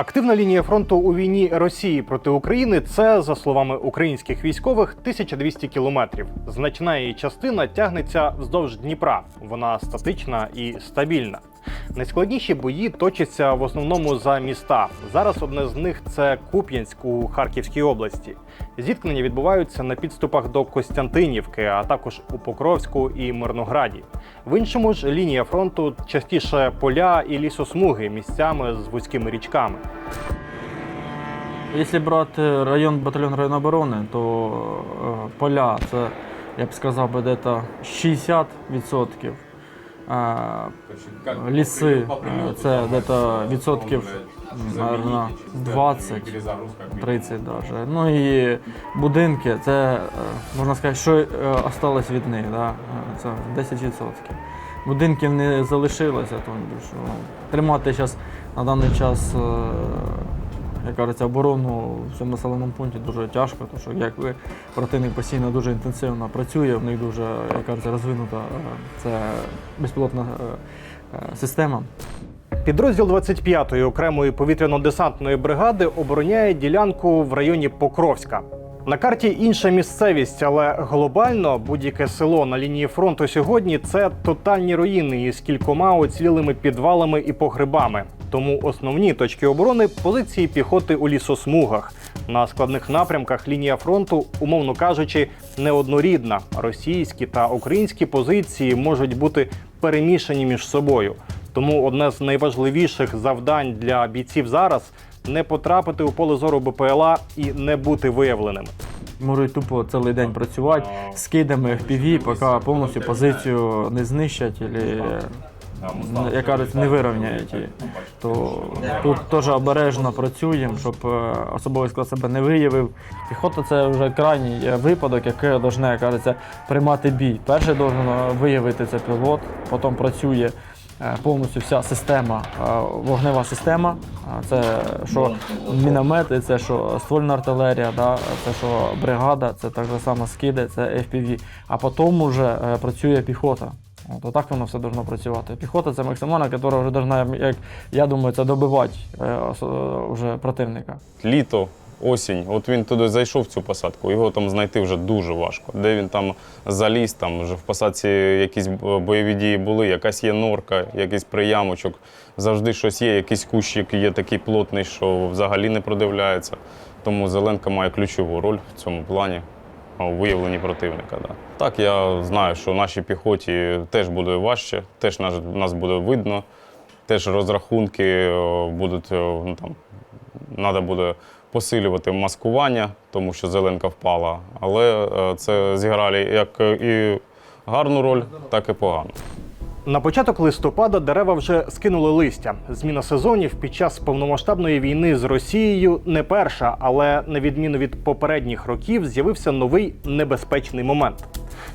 Активна лінія фронту у війні Росії проти України це, за словами українських військових, 1200 кілометрів. Значна її частина тягнеться вздовж Дніпра. Вона статична і стабільна. Найскладніші бої точаться в основному за міста. Зараз одне з них це Куп'янськ у Харківській області. Зіткнення відбуваються на підступах до Костянтинівки, а також у Покровську і Мирнограді. В іншому ж лінія фронту частіше поля і лісосмуги місцями з вузькими річками. Якщо брати район батальйон району оборони, то е, поля це, я б сказав би, десь 60%. Ліси е, це десь відсотків, наверно, 20, 30 даже. Ну і будинки, це е, можна сказати, що е, осталось від них, да? це 10%. Будинків не залишилося, тому що ну, тримати зараз на даний час, як кажеться, оборону в цьому населеному пункті дуже тяжко, тому що як ви противник постійно дуже інтенсивно працює, в них дуже, як кажеться, розвинута е, це безпілотна е, е, система. Підрозділ 25-ї окремої повітряно-десантної бригади обороняє ділянку в районі Покровська. На карті інша місцевість, але глобально будь-яке село на лінії фронту сьогодні це тотальні руїни із кількома оцілілими підвалами і погребами. Тому основні точки оборони позиції піхоти у лісосмугах. На складних напрямках лінія фронту, умовно кажучи, неоднорідна. Російські та українські позиції можуть бути перемішані між собою. Тому одне з найважливіших завдань для бійців зараз не потрапити у поле зору БПЛА і не бути виявленими. Можуть тупо цілий день працювати з кидами FPV, поки повністю позицію не знищать або, як кажуть, не вирівняють її. То тут теж обережно працюємо, щоб е, особовий склад себе не виявив. Піхота це вже крайній е, випадок, який повинна, як кажеться, приймати бій. Перший должен виявити це пілот, потім працює. е, Повністю вся система, е, вогнева система. Це що міномети, це що ствольна артилерія, да, це що бригада, це так само скиди, це FPV. А потім вже е, працює піхота. От, отак воно все должно працювати. Піхота це максимальна, яка вже должна, як я думаю, це добивати е, вже противника. літо, осінь. От він туди зайшов в цю посадку, його там знайти вже дуже важко. Де він там заліз, там вже в посадці якісь бойові дії були, якась є норка, якийсь приямочок. Завжди щось є, якийсь кущик є такий плотний, що взагалі не продивляється. Тому Зеленка має ключову роль в цьому плані. Виявленні противника. Да. Так, я знаю, що нашій піхоті теж буде важче, теж нас, нас буде видно, теж розрахунки е, будуть, е, ну, там, треба буде посилювати маскування, тому що зеленка впала. Але е, це зіграли як і гарну роль, так і погану. На початок листопада дерева вже скинули листя. Зміна сезонів під час повномасштабної війни з Росією не перша, але на відміну від попередніх років з'явився новий небезпечний момент.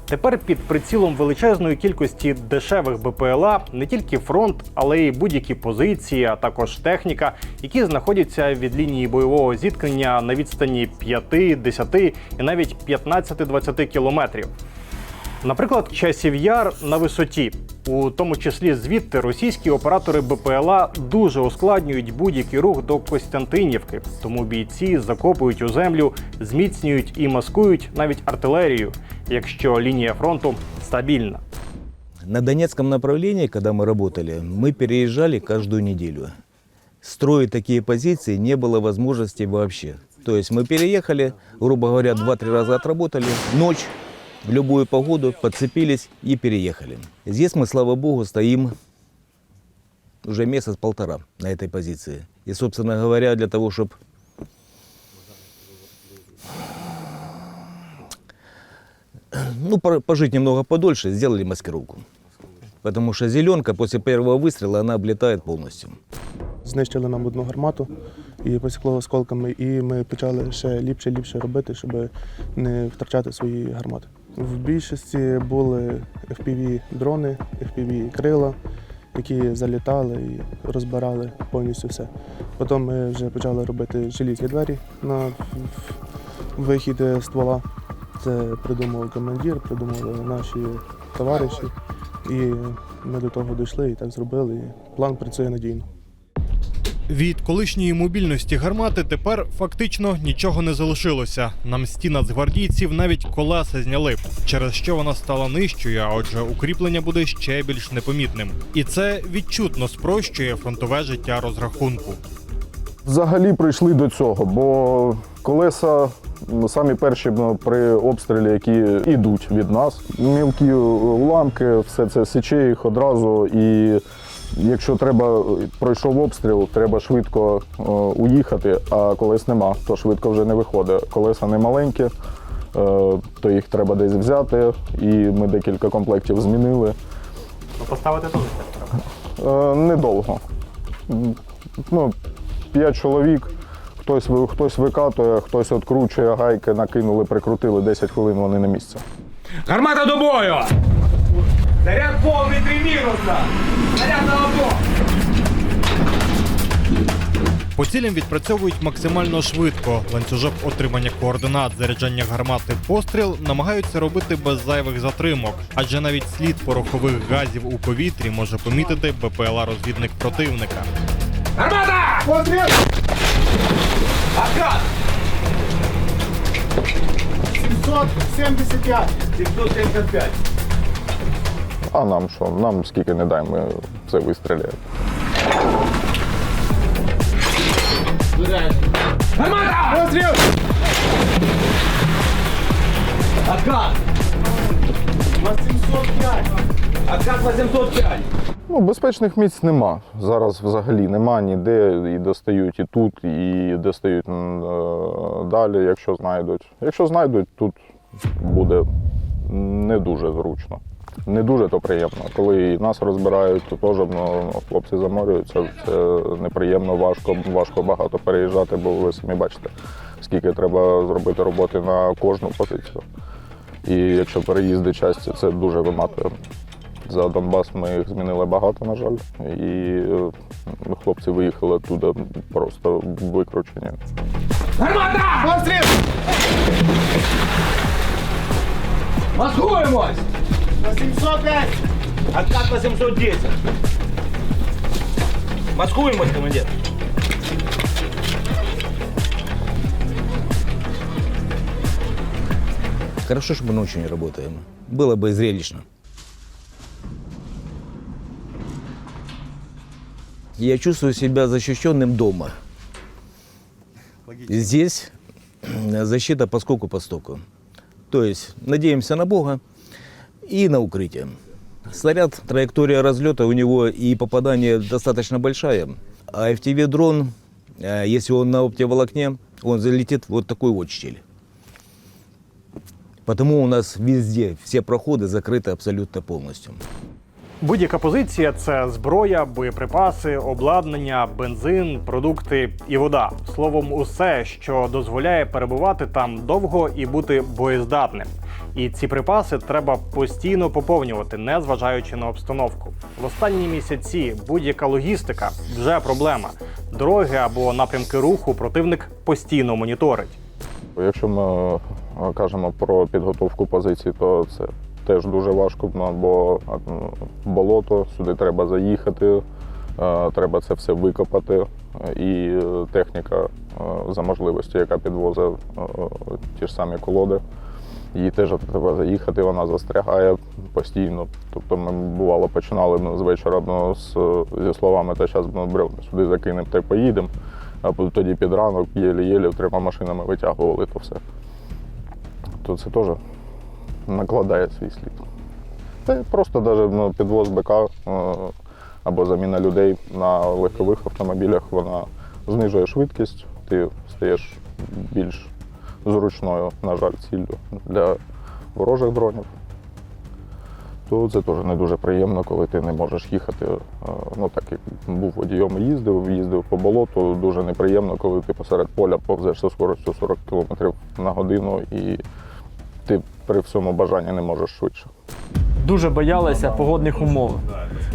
Тепер під прицілом величезної кількості дешевих БПЛА не тільки фронт, але й будь-які позиції, а також техніка, які знаходяться від лінії бойового зіткнення на відстані 5, 10 і навіть 15-20 кілометрів. Наприклад, часів яр на висоті. У тому числі звідти російські оператори БПЛА дуже ускладнюють будь-який рух до Костянтинівки. Тому бійці закопують у землю, зміцнюють і маскують навіть артилерію, якщо лінія фронту стабільна. На Донецком направлении, когда мы работали, мы переезжали каждую неделю. Строить такие позиции не было возможности вообще. То есть мы переехали, грубо говоря, 2-3 раза отработали, ночь, в любую погоду, подцепились и переехали. Здесь мы, слава богу, стоим уже месяц-полтора на этой позиции. И, собственно говоря, для того, чтобы ну, по- пожить немного подольше, сделали маскировку. Потому что зеленка после первого выстрела, она облетает полностью. Знищили нам одну гармату і посікло осколками, і ми почали ще ліпше ліпше робити, щоб не втрачати свої гармати. В більшості були fpv дрони, fpv крила, які залітали і розбирали повністю все. Потім ми вже почали робити желізні двері на вихід ствола. Це придумав командир, придумали наші товариші. І ми до того дійшли і так зробили. І план працює надійно. Від колишньої мобільності гармати тепер фактично нічого не залишилося. На мсті нацгвардійців навіть колеса зняли, через що вона стала нижчою, а отже, укріплення буде ще більш непомітним. І це відчутно спрощує фронтове життя розрахунку. Взагалі прийшли до цього, бо колеса самі перші при обстрілі, які йдуть від нас. Мілкі уламки, все це січе їх одразу. І якщо треба, пройшов обстріл, треба швидко е, уїхати, а колес нема, то швидко вже не виходить. Колеса не маленькі, е, то їх треба десь взяти. І ми декілька комплектів змінили. Поставити теж Е, Недовго. Ну, п'ять чоловік, хтось, хтось викатує, хтось откручує гайки, накинули, прикрутили, 10 хвилин вони на місці. Гармата до бою! Заряд повний три мінуса! По цілям відпрацьовують максимально швидко. Ланцюжок отримання координат заряджання гармати постріл намагаються робити без зайвих затримок, адже навіть слід порохових газів у повітрі може помітити БПЛА розвідник противника. Гармата! Постріл! Откат! 775! 775! А нам що? Нам скільки не дай, ми все вистріляємо. Гармата! Постріл! Откат! 805! Откат 805! Ну, безпечних місць нема. Зараз взагалі нема ніде. І достають і тут, і достають е, далі, якщо знайдуть. Якщо знайдуть, тут буде не дуже зручно. Не дуже то приємно. Коли нас розбирають, то теж ну, хлопці заморюються. Це неприємно, важко, важко багато переїжджати, бо ви самі бачите, скільки треба зробити роботи на кожну позицію. І якщо переїзди часті, це дуже виматує. За Донбас ми їх змінили багато, на жаль. І е, хлопці виїхали туди просто викручені. Гармата! Постріл! Маскуємось! 805! Откат 810! Маскуємось, командир! Хорошо, что мы ночью не работаем. Было бы зрелищно. Я чувствую себя защищенным дома. Здесь защита по скоку по стоку. То есть надеемся на Бога и на укрытие. Снаряд, траектория разлета у него и попадание достаточно большая. А FTV-дрон, э, если он на оптоволокне, он залетит в вот такой вот щель. Потому у нас везде все проходы закрыты абсолютно полностью. Будь-яка позиція це зброя, боєприпаси, обладнання, бензин, продукти і вода. Словом, усе, що дозволяє перебувати там довго і бути боєздатним. І ці припаси треба постійно поповнювати, не зважаючи на обстановку. В останні місяці будь-яка логістика вже проблема. Дороги або напрямки руху противник постійно моніторить. Якщо ми е, кажемо про підготовку позицій, то це теж дуже важко, бо е, болото, сюди треба заїхати, е, треба це все викопати. І техніка за можливості, яка підвозить ті ж самі колоди. Їй теж треба заїхати, вона застрягає постійно. Тобто ми бувало починали ну, з вечора ну, з, зі словами, та зараз ну, бревна сюди закинемо та й поїдемо. А тоді під ранок єлі-єлі трьома машинами витягували то все. То це теж накладає свій слід. Та просто навіть ну, підвоз БК е, або заміна людей на легкових автомобілях, вона знижує швидкість, ти стаєш більш зручною, на жаль, ціллю для ворожих дронів. То це теж не дуже приємно, коли ти не можеш їхати. Е, Ну так як був водієм і їздив, їздив по болоту. Дуже неприємно, коли ти посеред поля повзеш зі скоростю 40 км на годину і ти при всьому бажанні не можеш швидше. Дуже боялися погодних умов,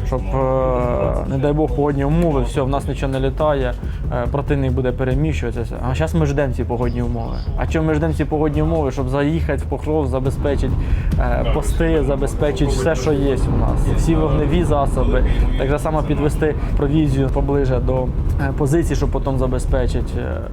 щоб, е, не дай Бог, погодні умови, все, в нас нічого не літає, е, противник буде переміщуватися. А зараз ми ждемо ці погодні умови. А чому ми ждемо ці погодні умови, щоб заїхати в Покров, забезпечити е, пости, забезпечити все, що є у нас, всі вогневі засоби, так само підвести провізію поближе до позицій, щоб потім забезпечити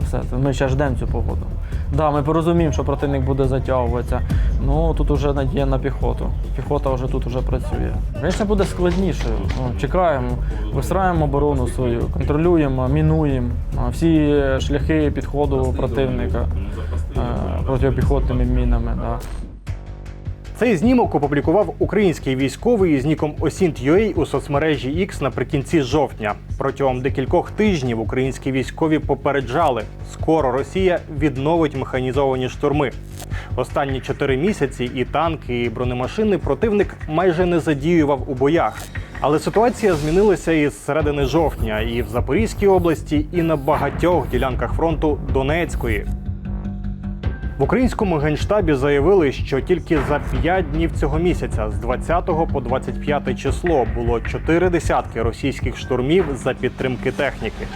все. Ми ще ждемо цю погоду. Да, ми порозуміємо, що противник буде затягуватися. Ну тут вже надія на піхоту. Піхота вже тут вже працює. Звісно, буде складніше. Ну, чекаємо, вистраюємо оборону свою, контролюємо, мінуємо всі шляхи підходу противника е, протипіхотними мінами. Да. Цей знімок опублікував український військовий з ніком Осінт.UA у соцмережі X наприкінці жовтня. Протягом декількох тижнів українські військові попереджали, скоро Росія відновить механізовані штурми. Останні чотири місяці і танки, і бронемашини противник майже не задіював у боях. Але ситуація змінилася із середини жовтня і в Запорізькій області, і на багатьох ділянках фронту Донецької. В українському генштабі заявили, що тільки за 5 днів цього місяця, з 20 по 25 число, було чотири десятки російських штурмів за підтримки техніки.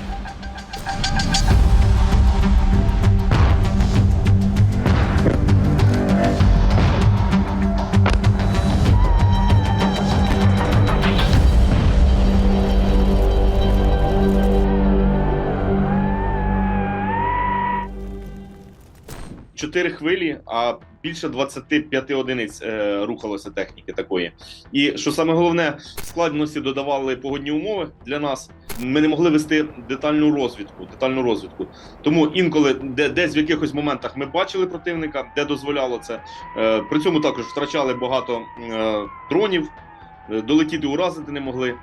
Чотири хвилі, а більше 25 одиниць е, рухалося техніки такої. І що саме головне, складності додавали погодні умови для нас. Ми не могли вести детальну розвідку. Детальну розвідку. Тому інколи, де десь в якихось моментах ми бачили противника, де дозволяло це. Е, при цьому також втрачали багато е, дронів, е, долетіти уразити не могли.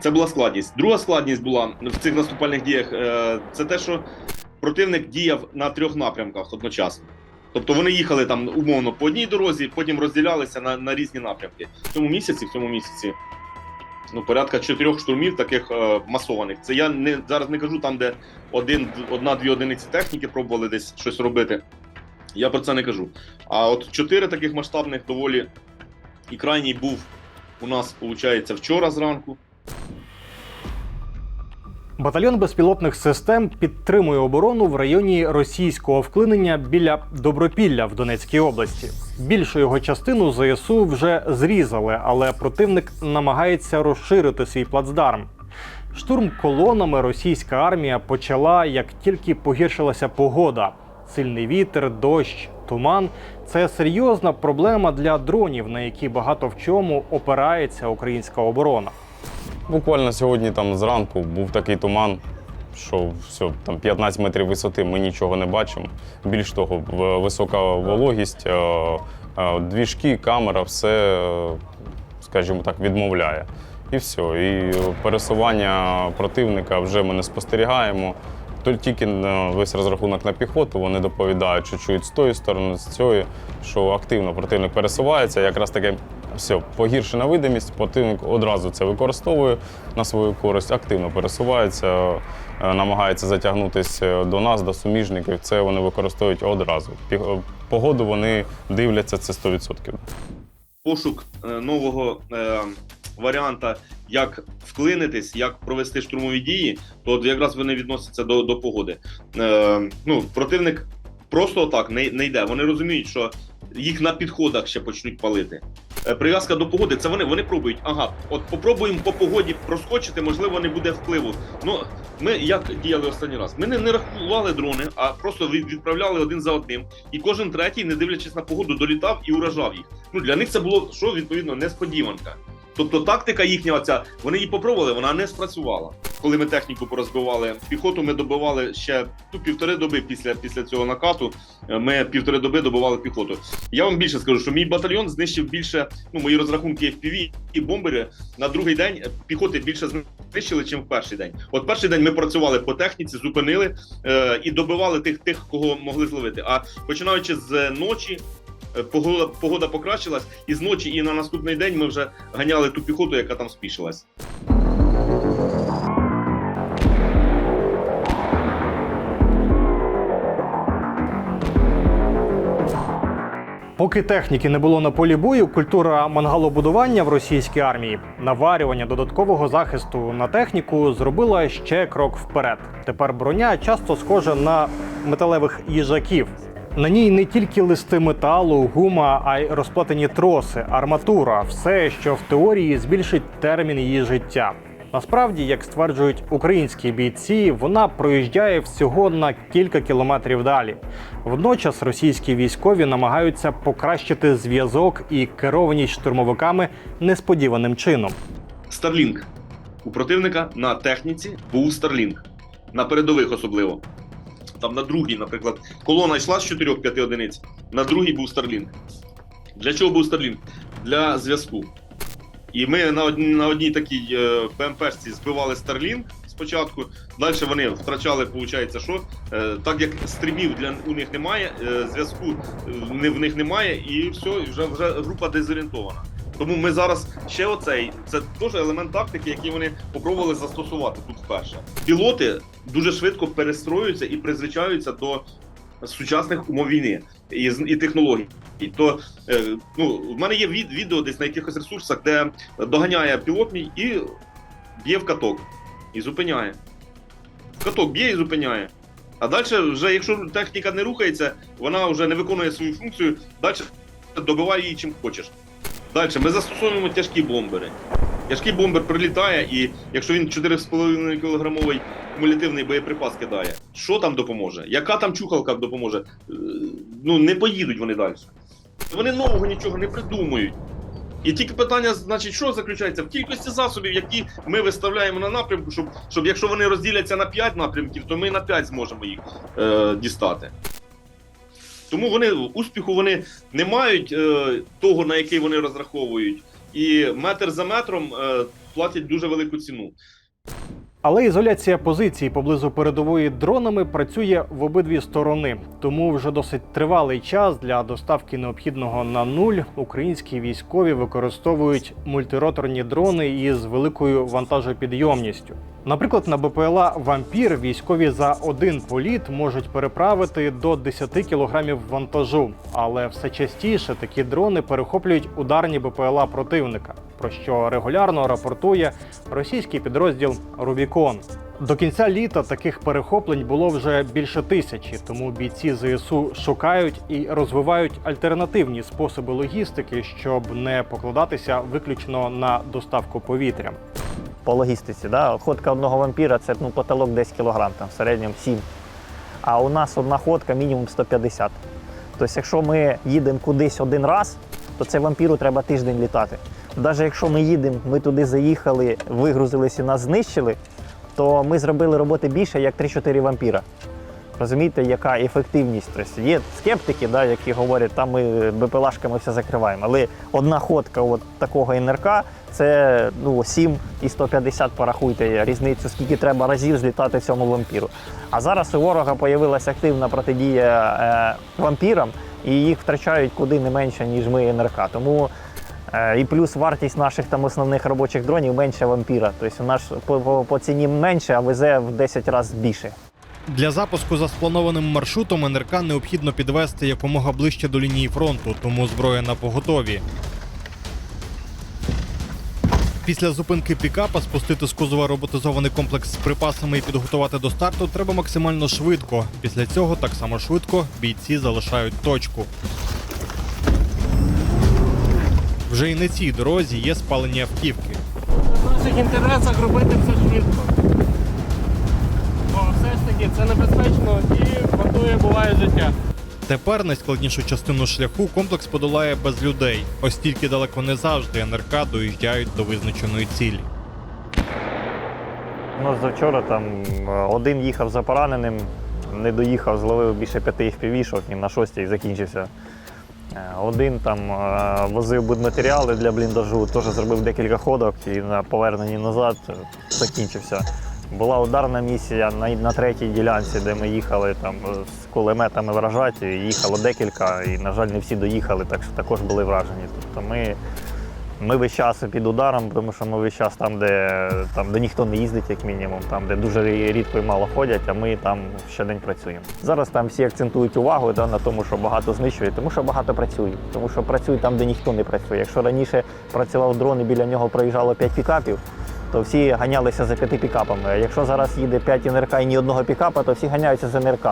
Це була складність. Друга складність була в цих наступальних діях. е, Це те, що противник діяв на трьох напрямках одночасно. Тобто вони їхали там умовно по одній дорозі, потім розділялися на, на різні напрямки. В цьому місяці, в цьому місяці, ну, порядка чотирьох штурмів таких е, масованих. Це я не зараз не кажу там, де один, одна-дві одиниці техніки пробували десь щось робити. Я про це не кажу. А от чотири таких масштабних доволі і крайній був у нас, виходить, вчора зранку. Батальйон безпілотних систем підтримує оборону в районі російського вклинення біля Добропілля в Донецькій області. Більшу його частину ЗСУ вже зрізали, але противник намагається розширити свій плацдарм. Штурм колонами російська армія почала, як тільки погіршилася погода. Сильний вітер, дощ, туман це серйозна проблема для дронів, на які багато в чому опирається українська оборона. Буквально сьогодні там зранку був такий туман, що все, там 15 метрів висоти ми нічого не бачимо. Більш того, висока вологість, е, е, двіжки, камера, все, е, скажімо так, відмовляє. І все. І пересування противника вже ми не спостерігаємо. Тільки весь розрахунок на піхоту вони доповідають, чують з тої сторони, з цієї, що активно противник пересувається. Якраз таки все, погіршена видимість, противник одразу це використовує на свою користь, активно пересувається, е, намагається затягнутися до нас, до суміжників. Це вони використовують одразу. Пі- Погоду вони дивляться це 100%. пошук е, нового е, варіанта, як вклинитись, як провести штурмові дії, то якраз вони відносяться до, до погоди. Е, ну, противник просто так не, не йде. Вони розуміють, що їх на підходах ще почнуть палити. Е, Прив'язка до погоди, це вони, вони пробують. Ага, от попробуємо по погоді проскочити, можливо, не буде впливу. Ну, ми як діяли останній раз? Ми не, не рахували дрони, а просто відправляли один за одним. І кожен третій, не дивлячись на погоду, долітав і уражав їх. Ну для них це було що відповідно несподіванка. Тобто тактика їхня, оця, вони її попробували, вона не спрацювала. Коли ми техніку порозбивали піхоту, ми добивали ще ну, півтори доби після, після цього накату. е, Ми півтори доби добивали піхоту. Я вам більше скажу, що мій батальйон знищив більше, ну мої розрахунки FPV і бомбери на другий день піхоти більше знищили, ніж в перший день. От перший день ми працювали по техніці, зупинили е, і добивали тих, тих, кого могли зловити. А починаючи з ночі. Е, Погода, погода покращилась, і з ночі, і на наступний день ми вже ганяли ту піхоту, яка там спішилась. Поки техніки не було на полі бою, культура мангалобудування в російській армії, наварювання додаткового захисту на техніку зробила ще крок вперед. Тепер броня часто схожа на металевих їжаків. На ній не тільки листи металу, гума, а й розплатені троси, арматура все, що в теорії збільшить термін її життя. Насправді, як стверджують українські бійці, вона проїжджає всього на кілька кілометрів далі. Водночас російські військові намагаються покращити зв'язок і керованість штурмовиками несподіваним чином. Старлінг. У противника на техніці був Старлінг. На передових особливо. Там на другій, наприклад, колона йшла з 4-5 одиниць, на другій був Старлінг. Для чого був Старлінг? Для зв'язку. І ми на одній, на одній такій е, ПМПшці збивали Старлінг спочатку. Далі вони втрачали, виходить, що е, так як стрімів для у них немає, е, зв'язку в них немає, і все, вже, вже група дезорієнтована. Тому ми зараз ще оцей. Це теж елемент тактики, який вони попробували застосувати тут вперше. Пілоти дуже швидко перестроюються і призвичаються до сучасних умов війни і, і технологій. І то е, ну, в мене є від, відео десь на якихось ресурсах, де доганяє пілот мій і б'є в каток. І зупиняє. В каток б'є і зупиняє. А далі, вже, якщо техніка не рухається, вона вже не виконує свою функцію, далі добивай її чим хочеш. Далі ми застосовуємо тяжкі бомбери. Тяжкий бомбер прилітає, і якщо він 4,5 кілограмовий кумулятивний боєприпас кидає, що там допоможе? Яка там чухалка допоможе? Е, Ну не поїдуть вони далі. Вони нового нічого не придумують. І тільки питання, значить, що заключається в кількості засобів, які ми виставляємо на напрямку, щоб, щоб якщо вони розділяться на 5 напрямків, то ми на 5 зможемо їх е, дістати. Тому вони успіху вони не мають е, того, на який вони розраховують, і метр за метром е, платять дуже велику ціну. Але ізоляція позицій поблизу передової дронами працює в обидві сторони. Тому вже досить тривалий час для доставки необхідного на нуль українські військові використовують мультироторні дрони із великою вантажопідйомністю. Наприклад, на БПЛА Вампір військові за один політ можуть переправити до 10 кілограмів вантажу, але все частіше такі дрони перехоплюють ударні БПЛА противника, про що регулярно рапортує російський підрозділ Рубікон. До кінця літа таких перехоплень було вже більше тисячі, тому бійці ЗСУ шукають і розвивають альтернативні способи логістики, щоб не покладатися виключно на доставку повітрям. по логістиці. Да? Ходка одного вампіра це ну, потолок 10 кг, там, в середньому 7. А у нас одна ходка мінімум 150. Тобто, якщо ми їдемо кудись один раз, то це вампіру треба тиждень літати. Навіть якщо ми їдемо, ми туди заїхали, вигрузились і нас знищили, то ми зробили роботи більше, як 3-4 вампіра. Розумієте, яка ефективність? Тобто є скептики, да, які говорять, там ми БПЛАшками все закриваємо. Але одна ходка от такого НРК це ну, 7 і 150 порахуйте різницю, скільки треба разів злітати цьому вампіру. А зараз у ворога з'явилася активна протидія е, вампірам, і їх втрачають куди не менше, ніж ми НРК. Тому і плюс вартість наших там основних робочих дронів менше вампіра. Тобто у нас по, по, по ціні менше, а везе в 10 разів більше. Для запуску за спланованим маршрутом НРК необхідно підвести якомога ближче до лінії фронту, тому зброя на поготові. Після зупинки пікапа спустити з кузова роботизований комплекс з припасами і підготувати до старту треба максимально швидко. Після цього так само швидко бійці залишають точку. Вже і на цій дорозі є спалені автівки. В наших інтересах робити все швидко. Бо все ж таки це небезпечно і вартує буває життя. Тепер найскладнішу частину шляху комплекс подолає без людей. Ось тільки далеко не завжди НРК доїжджають до визначеної цілі. У нас завчора там е, один їхав за пораненим, не доїхав, зловив більше п'яти FPV-шок, і на шостій закінчився. Е, Один там е, возив будматеріали для бліндажу, теж зробив декілька ходок і на поверненні назад закінчився. Була ударна місія на, на третій ділянці, де ми їхали там е, з кулеметами вражати. Їхало декілька, і, на жаль, не всі доїхали, так що також були вражені. Тобто ми Ми весь час під ударом, тому що ми весь час там, де, там, де ніхто не їздить, як мінімум, там, де дуже рідко і мало ходять, а ми там щодень працюємо. Зараз там всі акцентують увагу да, на тому, що багато знищують, тому що багато працюють. Тому що працюють там, де ніхто не працює. Якщо раніше працював дрон і біля нього проїжджало 5 пікапів, то всі ганялися за п'яти пікапами. А якщо зараз їде 5 НРК і ні одного пікапа, то всі ганяються за НРК.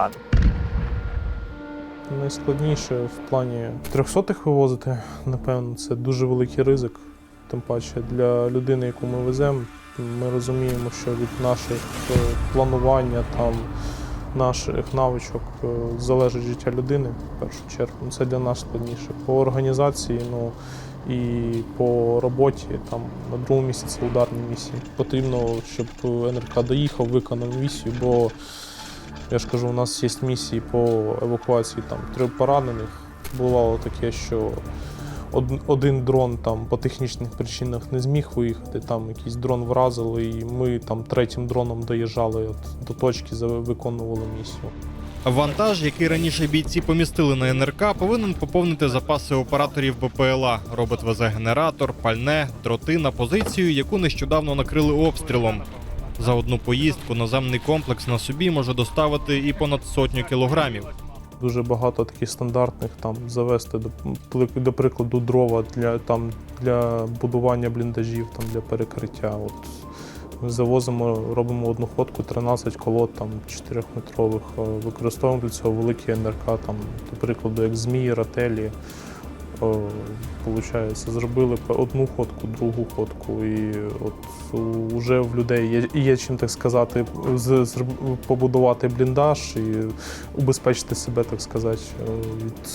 Найскладніше в плані 300-х вивозити, напевно, це дуже великий ризик. Тим паче для людини, яку ми веземо, ми розуміємо, що від наших е, планування, там, наших навичок е, залежить життя людини в першу чергу. Ну, Це для нас складніше. По організації, ну і по роботі, там на другому місці ударні місії. Потрібно, щоб НРК доїхав, виконав місію, бо я ж кажу, у нас є місії по евакуації там трьох поранених. Бувало таке, що один дрон там по технічних причинах не зміг виїхати, там якийсь дрон вразили, і ми там третім дроном доїжджали до точки, виконували місію. Вантаж, який раніше бійці помістили на НРК, повинен поповнити запаси операторів БПЛА. Робот везе генератор, пальне, дроти на позицію, яку нещодавно накрили обстрілом. За одну поїздку наземний комплекс на собі може доставити і понад сотню кілограмів. Дуже багато таких стандартних там завести до, до прикладу дрова для там для будування бліндажів, там для перекриття. От ми завозимо, робимо одну ходку, 13 колод там 4-метрових. е, Використовуємо для цього великі НРК, там, до прикладу, як змії, рателі. О, Получається, зробили одну ходку, другу ходку, і от вже в людей є, є чим так сказати, побудувати бліндаж і убезпечити себе, так сказати, е, від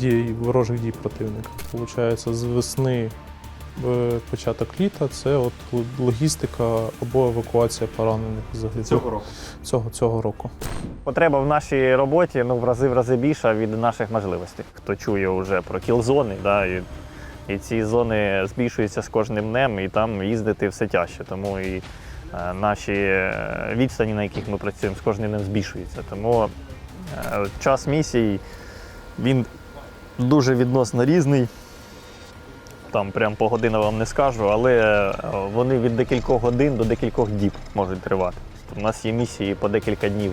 дій ворожих дій противника. Получається, з весни е, початок літа це от логістика або евакуація поранених взагалі. Цього року. Цього, цього року. Потреба в нашій роботі ну, в рази в рази більша від наших можливостей. Хто чує вже про кіл-зони, да, і, і ці зони збільшуються з кожним днем, і там їздити все тяжче. Тому і е, наші е, відстані, на яких ми працюємо, з кожним днем збільшуються. Тому е, час місій він дуже відносно різний. Там прям по годинам вам не скажу, але е, вони від декількох годин до декількох діб можуть тривати. У нас є місії по декілька днів,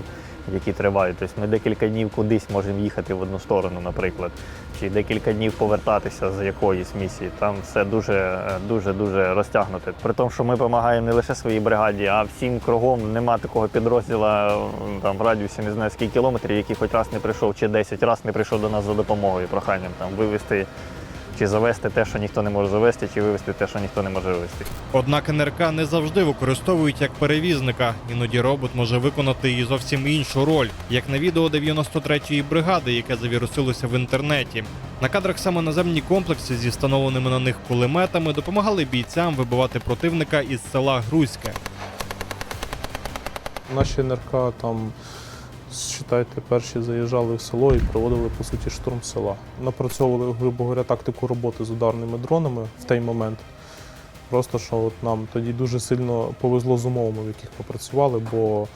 які тривають. Тобто ми декілька днів кудись можемо їхати в одну сторону, наприклад, чи декілька днів повертатися з якоїсь місії. Там все дуже е, дуже дуже розтягнуте. При тому, що ми допомагаємо не лише своїй бригаді, а всім кругом нема такого підрозділа е, там в радіусі не знаю скільки кілометрів, який хоч раз не прийшов, чи 10 разів не прийшов до нас за допомогою, проханням там вивезти. Чи завести те, що ніхто не може завести, чи вивезти те, що ніхто не може вивезти. Однак НРК не завжди використовують як перевізника. Іноді робот може виконати і зовсім іншу роль, як на відео 93-ї бригади, яке завірусилося в інтернеті. На кадрах саме наземні комплекси зі встановленими на них кулеметами допомагали бійцям вибивати противника із села Грузьке. Наші НРК там, считайте, перші заїжджали в село і проводили по суті штурм села. Напрацьовували, грубо говоря, тактику роботи з ударними дронами в той момент. Просто що от нам тоді дуже сильно повезло з умовами, в яких ми працювали, бо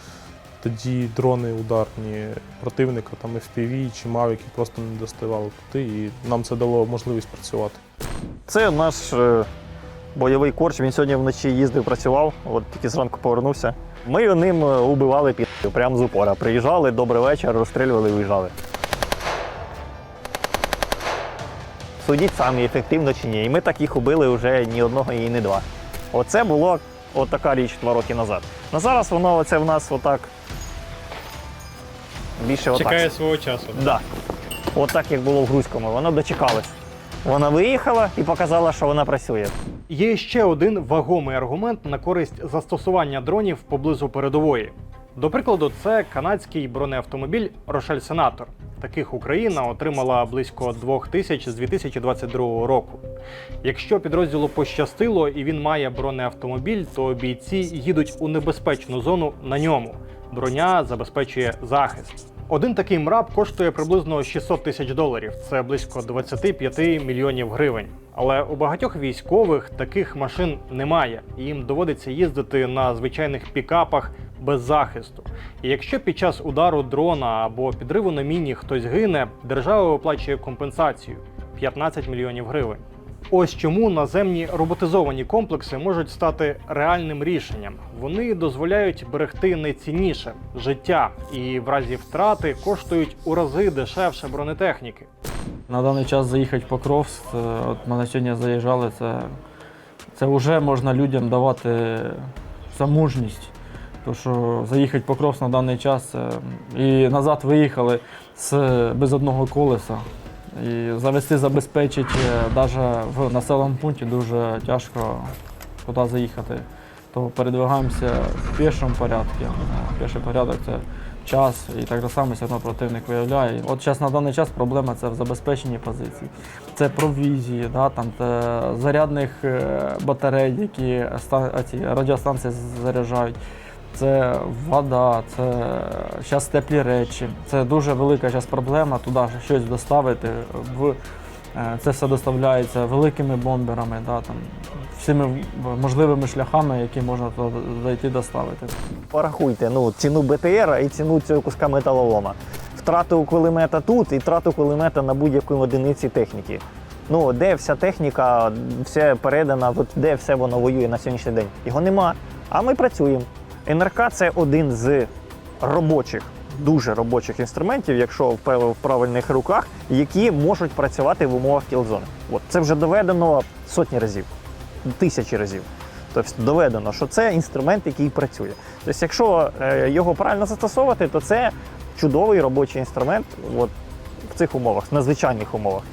тоді дрони ударні противника, там FPV чи Мавіки просто не доставали туди, і нам це дало можливість працювати. Це наш е, бойовий корч. Він сьогодні вночі їздив, працював, от тільки зранку повернувся. Ми ним е, убивали під прямо з упора. Приїжджали, добрий вечір, розстрілювали і виїжджали. Судіть самі, ефективно чи ні. І ми таких убили вже ні одного і не два. Оце було от така річ два роки назад. На зараз воно оце в нас отак. Більше отак. Чекає свого часу. Да. От так, як було в Грузькому, вона дочекалась. Вона виїхала і показала, що вона працює. Є ще один вагомий аргумент на користь застосування дронів поблизу передової. До прикладу, це канадський бронеавтомобіль Рошель Сенатор. Таких Україна отримала близько двох тисяч з 2022 року. Якщо підрозділу пощастило і він має бронеавтомобіль, то бійці їдуть у небезпечну зону на ньому. Броня забезпечує захист. Один такий мраб коштує приблизно 600 тисяч доларів. Це близько 25 мільйонів гривень. Але у багатьох військових таких машин немає. і Їм доводиться їздити на звичайних пікапах без захисту. І якщо під час удару дрона або підриву на міні хтось гине, держава виплачує компенсацію 15 мільйонів гривень. Ось чому наземні роботизовані комплекси можуть стати реальним рішенням. Вони дозволяють берегти найцінніше життя, і в разі втрати коштують у рази дешевше бронетехніки. На даний час заїхати в Покровськ, е, от ми на сьогодні заїжджали, це, це вже можна людям давати за мужність. Тому що заїхати в Покровськ на даний час е, і назад виїхали з, без одного колеса. І завести забезпечити навіть в населеному пункті дуже тяжко туди заїхати. То передвигаємося в пішому порядку. Піший порядок це час, і так само все одно противник виявляє. От зараз на даний час проблема це в забезпеченні позицій. Це провізії, да, там, те, зарядних е, батарей, які ці радіостанції заряджають. Це вода, це зараз теплі речі. Це дуже велика зараз проблема туди щось доставити. В, е, це все доставляється великими бомберами, да, там, всіми можливими шляхами, які можна зайти доставити. Порахуйте ну, ціну БТР і ціну цього куска металолома. Втрату кулемета тут і втрату кулемета на будь-якій одиниці техніки. Ну, де вся техніка, все передана, де все воно воює на сьогоднішній день. Його нема. А ми працюємо. НРК це один з робочих, дуже робочих інструментів, якщо в правильних руках, які можуть працювати в умовах кілзони. От це вже доведено сотні разів, тисячі разів. Тобто доведено, що це інструмент, який працює. Тобто, якщо е, його правильно застосовувати, то це чудовий робочий інструмент от, в цих умовах, в надзвичайних умовах.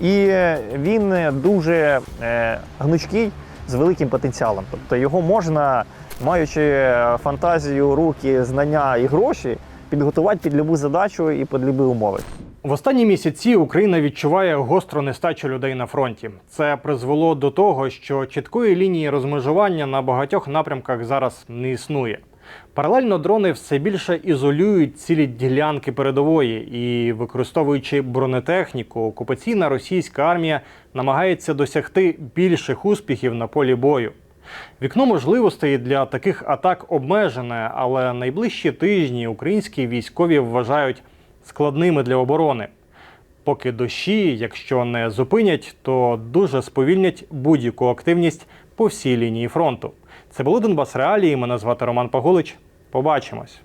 І він дуже е, гнучкий з великим потенціалом. Тобто його можна, маючи е, фантазію, руки, знання і гроші, підготувати під любу задачу і під любі умови. В останні місяці Україна відчуває гостру нестачу людей на фронті. Це призвело до того, що чіткої лінії розмежування на багатьох напрямках зараз не існує. Паралельно дрони все більше ізолюють цілі ділянки передової і, використовуючи бронетехніку, окупаційна російська армія намагається досягти більших успіхів на полі бою. Вікно можливостей для таких атак обмежене, але найближчі тижні українські військові вважають складними для оборони. Поки дощі, якщо не зупинять, то дуже сповільнять будь-яку активність по всій лінії фронту. Це були Донбас Реалії. Мене звати Роман Паголич. Побачимось.